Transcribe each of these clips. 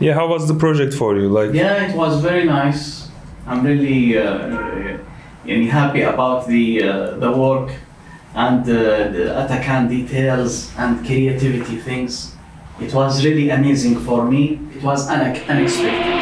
Yeah, how was the project for you? Like, Yeah, it was very nice. I'm really uh, happy about the uh, the work and uh, the Atakan details and creativity things. It was really amazing for me. It was une- unexpected.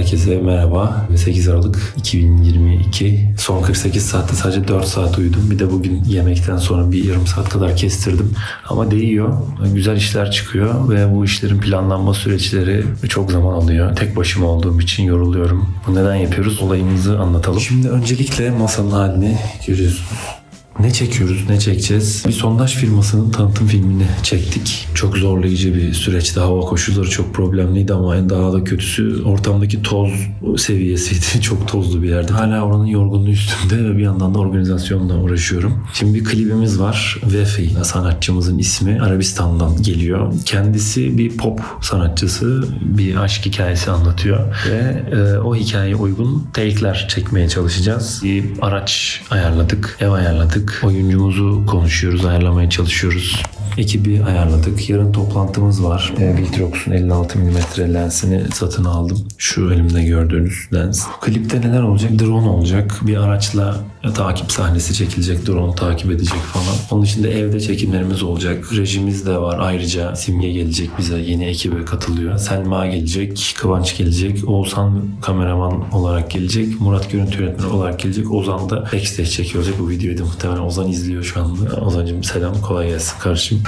Herkese merhaba. 8 Aralık 2022. Son 48 saatte sadece 4 saat uyudum. Bir de bugün yemekten sonra bir yarım saat kadar kestirdim. Ama değiyor. Güzel işler çıkıyor ve bu işlerin planlanma süreçleri çok zaman alıyor. Tek başıma olduğum için yoruluyorum. Bu neden yapıyoruz? Olayımızı anlatalım. Şimdi öncelikle masanın halini görüyorsunuz. Ne çekiyoruz, ne çekeceğiz? Bir sondaj firmasının tanıtım filmini çektik. Çok zorlayıcı bir süreçti. Hava koşulları çok problemliydi ama en daha da kötüsü ortamdaki toz seviyesiydi. Çok tozlu bir yerde. Hala oranın yorgunluğu üstünde ve bir yandan da organizasyonla uğraşıyorum. Şimdi bir klibimiz var. Vefi sanatçımızın ismi Arabistan'dan geliyor. Kendisi bir pop sanatçısı. Bir aşk hikayesi anlatıyor ve e, o hikayeye uygun take'ler çekmeye çalışacağız. Bir araç ayarladık, ev ayarladık. Oyuncumuzu konuşuyoruz, ayarlamaya çalışıyoruz. Ekibi ayarladık. Yarın toplantımız var. E, Viltrox'un 56 mm lensini satın aldım. Şu elimde gördüğünüz lens. Klipte neler olacak? Drone olacak. Bir araçla takip sahnesi çekilecek. Drone takip edecek falan. Onun içinde evde çekimlerimiz olacak. Rejimiz de var. Ayrıca Simge gelecek bize. Yeni ekibe katılıyor. Selma gelecek. Kıvanç gelecek. Oğuzhan kameraman olarak gelecek. Murat görüntü yönetmeni olarak gelecek. Ozan da backstage çekiyor olacak. Bu videoyu da muhtemelen Ozan izliyor şu anda. Ozan'cığım selam. Kolay gelsin kardeşim.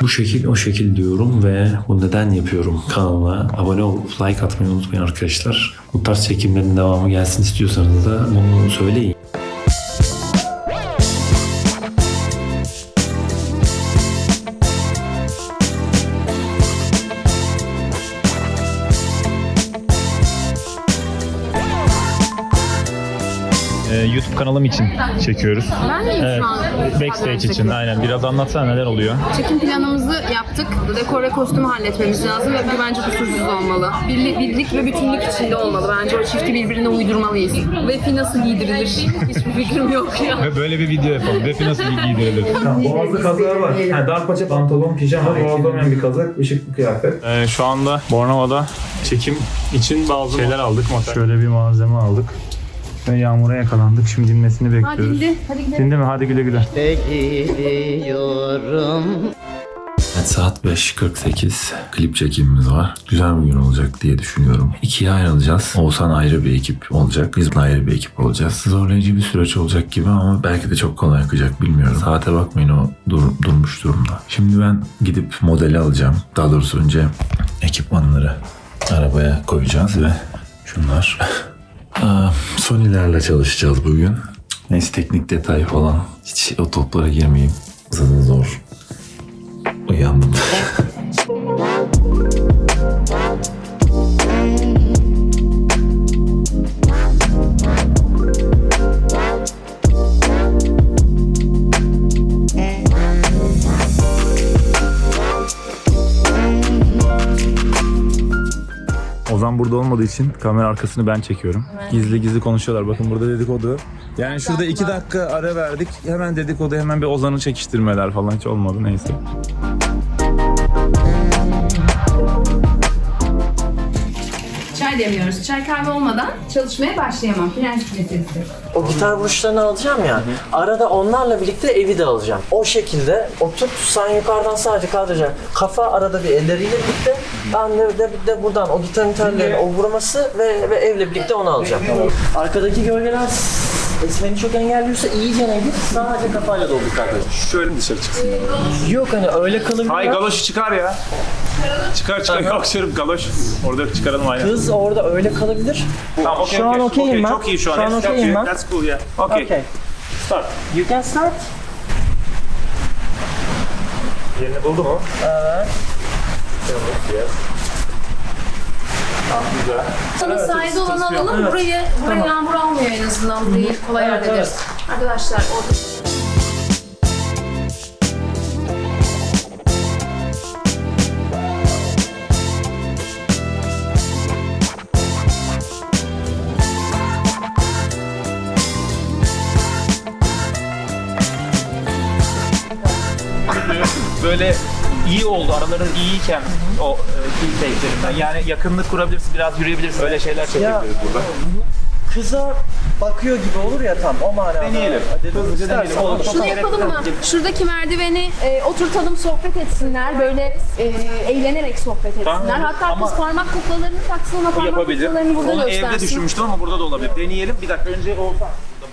Bu şekil o şekil diyorum ve bu neden yapıyorum kanalıma abone olup like atmayı unutmayın arkadaşlar. Bu tarz çekimlerin devamı gelsin istiyorsanız da bunu söyleyin. YouTube kanalım için çekiyoruz. Ben miyim Evet, şu an? backstage için aynen. Biraz anlatsana neler oluyor. Çekim planımızı yaptık. Dekor ve kostümü halletmemiz lazım ve bu bence kusursuz olmalı. Birlik, birlik ve bütünlük içinde olmalı. Bence o çifti birbirine uydurmalıyız. Ve fi nasıl giydirilir? Hiçbir fikrim yok ya. Ve böyle bir video yapalım. Defi nasıl giydirilir? boğazlı kazağı var. Yani dar paça pantolon, pijama, boğazlı olmayan bir kazak, ışıklı kıyafet. Ee, şu anda Bornova'da çekim için bazı şeyler aldık. Şöyle bir malzeme aldık. Ve yağmura yakalandık. Şimdi dinmesini Hadi bekliyoruz. Dindi. Hadi gidelim. Dindi mi? Hadi güle güle. Evet, saat 5.48. Klip çekimimiz var. Güzel bir gün olacak diye düşünüyorum. İkiye ayrılacağız. Oğuzhan ayrı bir ekip olacak. Biz de ayrı bir ekip olacağız. Zorlayıcı bir süreç olacak gibi ama belki de çok kolay akacak bilmiyorum. Saate bakmayın o dur- durmuş durumda. Şimdi ben gidip modeli alacağım. Daha doğrusu önce ekipmanları arabaya koyacağız ve şunlar. Aa, Sony'lerle çalışacağız bugün. Neyse teknik detay falan. Hiç o toplara girmeyeyim. Zaten zor. Uyandım. olmadığı için kamera arkasını ben çekiyorum. Gizli gizli konuşuyorlar. Bakın burada dedikodu. Yani şurada iki dakika ara verdik. Hemen dedikodu hemen bir Ozan'ı çekiştirmeler falan hiç olmadı neyse. Çay demiyoruz. Çay kahve olmadan çalışmaya başlayamam. Prensip meselesi. O gitar vuruşlarını alacağım ya. Arada onlarla birlikte evi de alacağım. O şekilde oturup sen yukarıdan sadece kaldıracaksın. Kafa arada bir elleriyle birlikte. Ben de, de, de buradan o gitarın tellerini o vurması ve, ve evle birlikte onu alacağım. Arkadaki gölgeler esmeni çok engelliyorsa iyice git. Sadece kafayla doldur kardeşim. Şöyle dışarı çıksın. Yok hani öyle kalabilir. Ay galoşu çıkar ya. Çıkar çıkar. Yok canım galoş. Orada çıkaralım aynen. Kız orada öyle kalabilir. Tamam, okey, Şu an okey. okeyim Okey, ben. Çok iyi şu an. Şu an okeyim ben. That's cool yeah. Okay. Okay. Start. You can start. Yerini buldu mu? Evet. Güzel. Şimdi sahilde olanı alalım. Evet. Burayı, burayı tamam. yağmur almıyor en azından. Burayı kolay evet, hallederiz. Evet. Arkadaşlar orada... böyle iyi oldu. Araların iyiyken o e, take'lerinden. Yani yakınlık kurabilirsin, biraz yürüyebilirsin. Öyle şeyler çekebiliriz burada. Kıza bakıyor gibi olur ya tam o manada. Deneyelim. Hızlıca deneyelim. Olur. Şunu yapalım mı? Şuradaki merdiveni e, oturtalım, sohbet etsinler. Böyle e, eğlenerek sohbet etsinler. Tamam, Hatta ama- kız parmak kuklalarını taksın ama parmak yapabilir. kuklalarını burada Onu göstersin. evde düşünmüştüm ama burada da olabilir. Deneyelim. Bir dakika önce o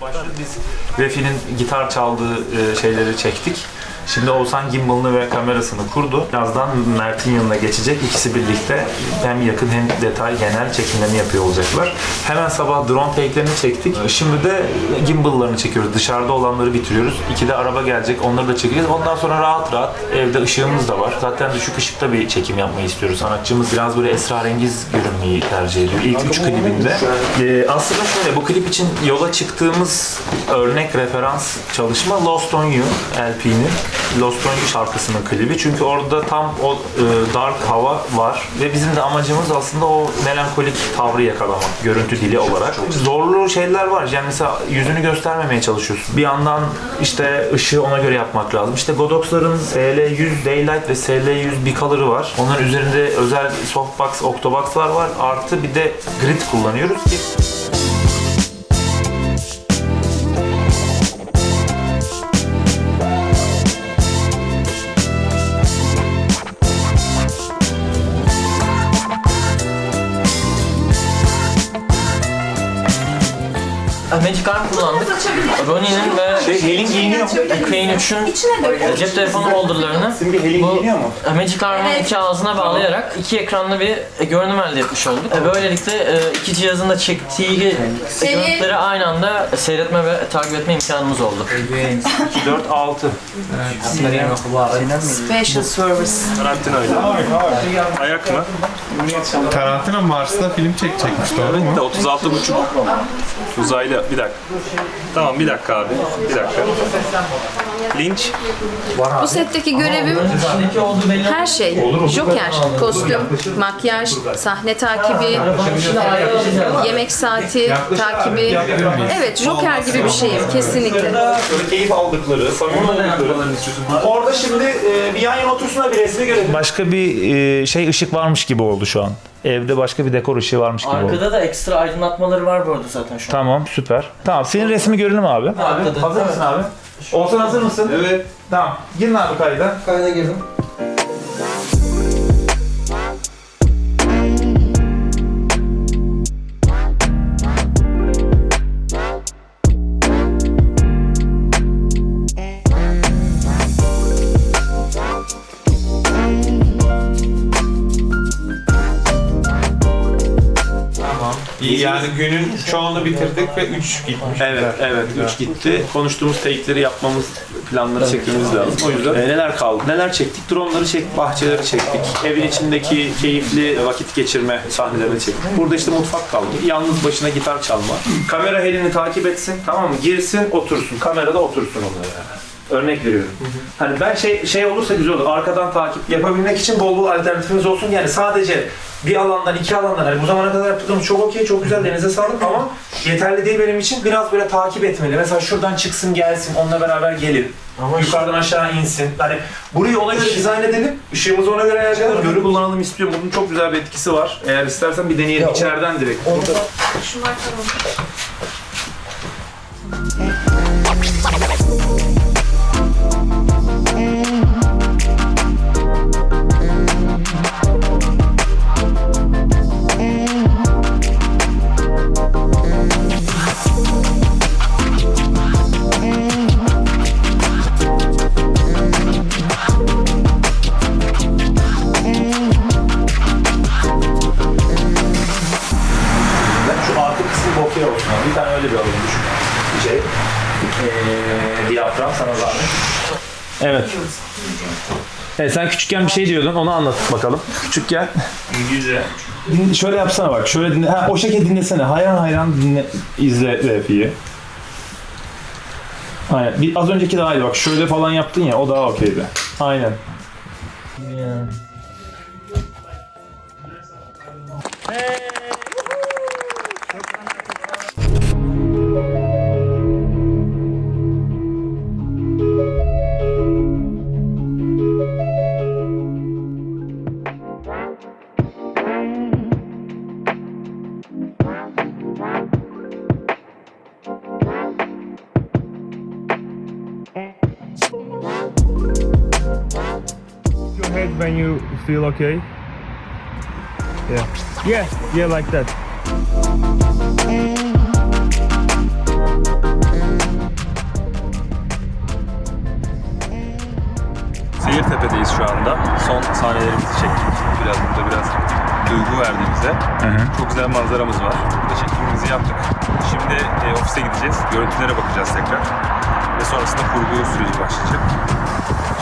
başladık biz. Refi'nin gitar çaldığı e, şeyleri çektik. Şimdi Oğuzhan gimbalını ve kamerasını kurdu. Birazdan Mert'in yanına geçecek. İkisi birlikte hem yakın hem detay genel çekimlerini yapıyor olacaklar. Hemen sabah drone take'lerini çektik. Şimdi de gimbal'larını çekiyoruz. Dışarıda olanları bitiriyoruz. İki de araba gelecek. Onları da çekeceğiz. Ondan sonra rahat rahat evde ışığımız da var. Zaten düşük ışıkta bir çekim yapmayı istiyoruz. Sanatçımız biraz böyle esrarengiz görünmeyi tercih ediyor. İlk üç klibinde. Ee, aslında şöyle bu klip için yola çıktığımız örnek referans çalışma Lost on You LP'nin Lost You şarkısının klibi. Çünkü orada tam o e, dark hava var ve bizim de amacımız aslında o melankolik tavrı yakalamak görüntü dili olarak. Zorlu şeyler var. Yani mesela yüzünü göstermemeye çalışıyorsun. Bir yandan işte ışığı ona göre yapmak lazım. İşte Godox'ların SL100 Daylight ve SL100 Bicolor'ı var. Onların üzerinde özel softbox, octobox'lar var. Artı bir de grid kullanıyoruz ki kullandık. Ronnie'nin ve şey, Helin giyiniyor mu? Crane 3'ün cep telefonu holderlarını Helin Bu- giyiniyor mu? Magic Arm'ın iki ağzına bağlayarak iki ekranlı bir e, görünüm elde etmiş olduk. E, Böylelikle e, iki cihazın da çektiği e, görüntüleri aynı anda seyretme ve takip etme imkanımız oldu. 4, 6. Special service. Tarantino'yla. Ayak mı? Tarantino Mars'ta film çekecekmiş doğru mu? Evet de 36 buçuk. Uzaylı. Bir dakika. Tamam bir dakika abi. Bir dakika. Lynch. Bu setteki görevim her şey. Joker, kostüm, makyaj, sahne takibi, yemek saati takibi. Evet, Joker gibi bir şeyim kesinlikle. Böyle keyif aldıkları, samimi oldukları. Orada şimdi e, bir yan yana otursunlar bir resmi görelim. Başka bir e, şey ışık varmış gibi oldu şu an. Evde başka bir dekor ışığı varmış gibi oldu. Arkada da ekstra aydınlatmaları var bu arada zaten şu an. Tamam süper. Tamam senin resmi görelim abi. Arkada. Hazır mısın abi? Olsan hazır mısın? Evet. Tamam. Girin abi kayda. Kayda girdim. Yani günün çoğunu bitirdik ve 3 gitmiş. Evet, evet. 3 gitti. Konuştuğumuz take'leri yapmamız, planları çekmemiz lazım. O yüzden e, neler kaldı? Neler çektik? Dronları çektik, bahçeleri çektik. Evin içindeki keyifli vakit geçirme sahnelerini çektik. Burada işte mutfak kaldı. Yalnız başına gitar çalma. Kamera elini takip etsin, tamam mı? Girsin, otursun. Kamerada otursun onları yani. Örnek veriyorum. Hani ben şey şey olursa güzel olur. Arkadan takip yapabilmek için bol bol alternatifimiz olsun. Yani sadece bir alandan iki alandan hani bu zamana kadar yaptığımız çok okey çok güzel denize sağlık ama yeterli değil benim için biraz böyle takip etmeli. Mesela şuradan çıksın gelsin onunla beraber gelin. Ama Yukarıdan aşağı insin. Hani burayı ona göre dizayn edelim. Işığımızı ona göre ayarlayalım. Görü kullanalım istiyorum. Bunun çok güzel bir etkisi var. Eğer istersen bir deneyelim içeriden direkt. Burada Şu Ee, diyafram sana zahmet. Evet. Evet sen küçükken bir şey diyordun onu anlat bakalım. Küçükken. Güzel. Din, şöyle yapsana bak. Şöyle dinle. Ha, o şekilde dinlesene. Hayran hayran dinle. izle rapiyi. Aynen. Bir, az önceki daha iyi bak. Şöyle falan yaptın ya o daha okeydi. Aynen. when feel okay. Yeah. Yeah, yeah like that. Seyirtepe'deyiz şu anda. Son sahnelerimizi çektik. Biraz burada biraz duygu verdi bize. Çok güzel manzaramız var. Burada çekimimizi yaptık. Şimdi e, ofise gideceğiz. Görüntülere bakacağız tekrar. Sonrasında kurgu süreci başlayacak.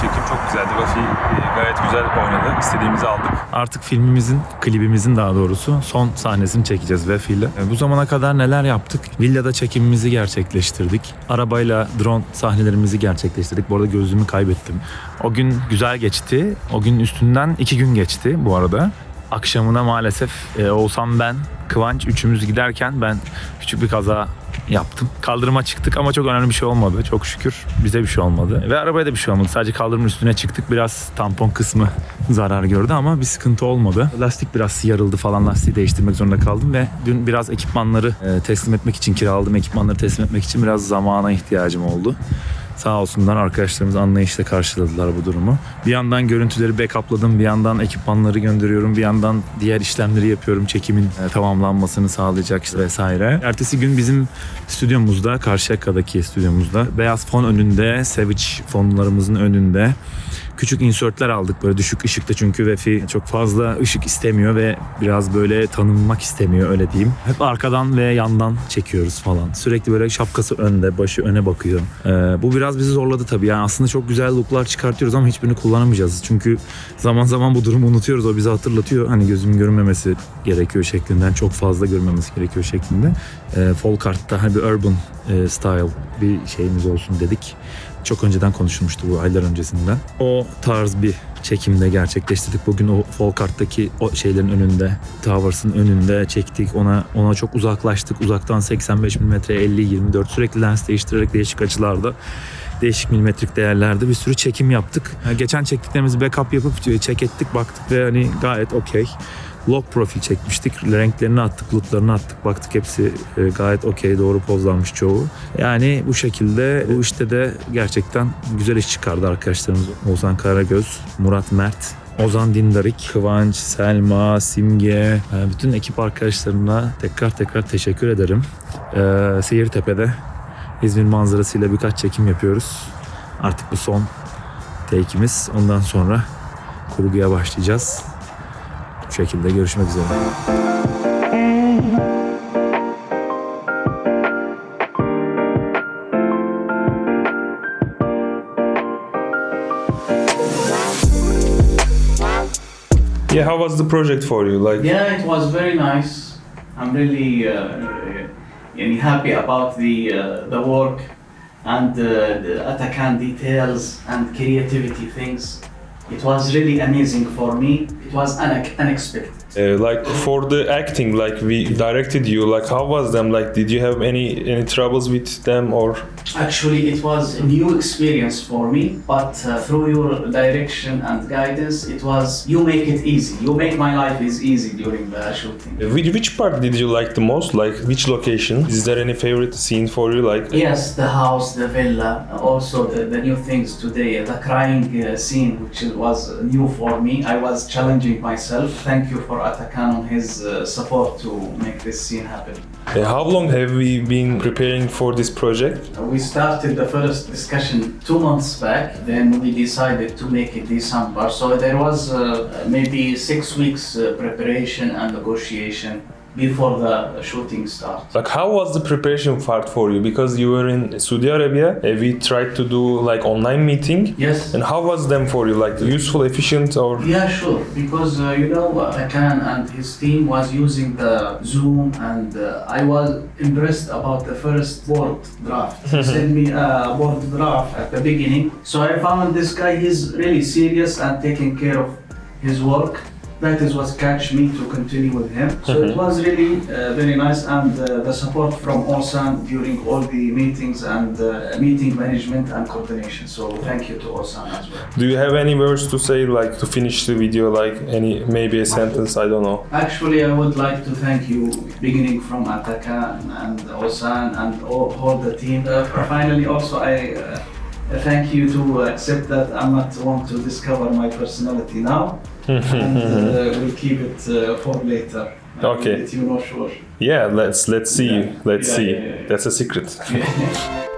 Çekim çok güzeldi. Vafi e, gayet güzel oynadı. İstediğimizi aldık. Artık filmimizin, klibimizin daha doğrusu son sahnesini çekeceğiz Vefi ile. E, Bu zamana kadar neler yaptık? Villada çekimimizi gerçekleştirdik. Arabayla drone sahnelerimizi gerçekleştirdik. Bu arada gözlüğümü kaybettim. O gün güzel geçti. O gün üstünden iki gün geçti bu arada. Akşamına maalesef e, Oğuzhan ben, Kıvanç üçümüz giderken ben küçük bir kaza yaptım. Kaldırıma çıktık ama çok önemli bir şey olmadı. Çok şükür bize bir şey olmadı. Ve arabaya da bir şey olmadı. Sadece kaldırımın üstüne çıktık. Biraz tampon kısmı zarar gördü ama bir sıkıntı olmadı. Lastik biraz yarıldı falan. Lastiği değiştirmek zorunda kaldım ve dün biraz ekipmanları e, teslim etmek için kiraladım. Ekipmanları teslim etmek için biraz zamana ihtiyacım oldu. Sağ olsunlar arkadaşlarımız anlayışla karşıladılar bu durumu. Bir yandan görüntüleri backupladım, bir yandan ekipmanları gönderiyorum, bir yandan diğer işlemleri yapıyorum. Çekimin e, tamamlanmasını sağlayacak işte vesaire. Ertesi gün bizim stüdyomuzda, Karşıyaka'daki stüdyomuzda beyaz fon önünde, Savage fonlarımızın önünde küçük insertler aldık böyle düşük ışıkta çünkü Vefi çok fazla ışık istemiyor ve biraz böyle tanınmak istemiyor öyle diyeyim. Hep arkadan ve yandan çekiyoruz falan. Sürekli böyle şapkası önde, başı öne bakıyor. Ee, bu biraz bizi zorladı tabii. Yani aslında çok güzel looklar çıkartıyoruz ama hiçbirini kullanamayacağız. Çünkü zaman zaman bu durumu unutuyoruz. O bizi hatırlatıyor. Hani gözüm görünmemesi gerekiyor şeklinden. Çok fazla görünmemesi gerekiyor şeklinde. Ee, Folkart'ta hani bir urban e, style bir şeyimiz olsun dedik. Çok önceden konuşulmuştu bu aylar öncesinden. O tarz bir çekimde gerçekleştirdik. Bugün o Folkart'taki o şeylerin önünde, Towers'ın önünde çektik. Ona ona çok uzaklaştık. Uzaktan 85 mm, 50, 24 sürekli lens değiştirerek değişik açılarda değişik milimetrik değerlerde bir sürü çekim yaptık. Geçen çektiklerimizi backup yapıp check ettik baktık ve hani gayet okey. Log profil çekmiştik. Renklerini attık, lootlarını attık. Baktık hepsi e, gayet okey, doğru pozlanmış çoğu. Yani bu şekilde bu işte de gerçekten güzel iş çıkardı arkadaşlarımız. Ozan Karagöz, Murat Mert, Ozan Dindarik, Kıvanç, Selma, Simge, e, bütün ekip arkadaşlarımla tekrar tekrar teşekkür ederim. Ee, Seyirtepe'de İzmir manzarasıyla birkaç çekim yapıyoruz. Artık bu son take'imiz. Ondan sonra kurguya başlayacağız. Bu şekilde görüşmek üzere. Yeah, how was the project for you? Like, Yeah, it was very nice. I'm really uh, uh, happy about the uh, the work and uh, the Atakan details and creativity things. It was really amazing for me. It was une- unexpected. Uh, like for the acting, like we directed you. Like, how was them? Like, did you have any any troubles with them or? Actually, it was a new experience for me, but uh, through your direction and guidance, it was you make it easy. You make my life is easy during the shooting. Which, which part did you like the most? Like, which location? Is there any favorite scene for you? Like, Yes, the house, the villa, also the, the new things today, the crying uh, scene, which was new for me. I was challenging myself. Thank you for Atakan on his uh, support to make this scene happen. uh, how long have we been preparing for this project? We started the first discussion two months back, then we decided to make it December. So there was uh, maybe six weeks uh, preparation and negotiation before the shooting starts. Like, how was the preparation part for you? Because you were in Saudi Arabia, uh, we tried to do like online meeting. Yes. And how was them for you? Like, useful, efficient, or? Yeah, sure. Because uh, you know, uh, Akan and his team was using the Zoom, and uh, I was impressed about the first board draft. He sent me a board draft at the beginning, so I found this guy. He's really serious and taking care of his work. That is what catch me to continue with him. So it was really uh, very nice, and uh, the support from Orsan during all the meetings and uh, meeting management and coordination. So thank you to Orsan as well. Do you have any words to say, like, to finish the video? Like, any maybe a sentence? I don't know. Actually, I would like to thank you, beginning from Ataka and Osan and all, all the team. Uh, finally, also, I uh, thank you to accept that I'm not want to discover my personality now, and uh, we'll keep it uh, for later. I will Okay. Let you know sure. Yeah, let's let's see. Yeah. Let's Yeah, see. yeah. That's a secret.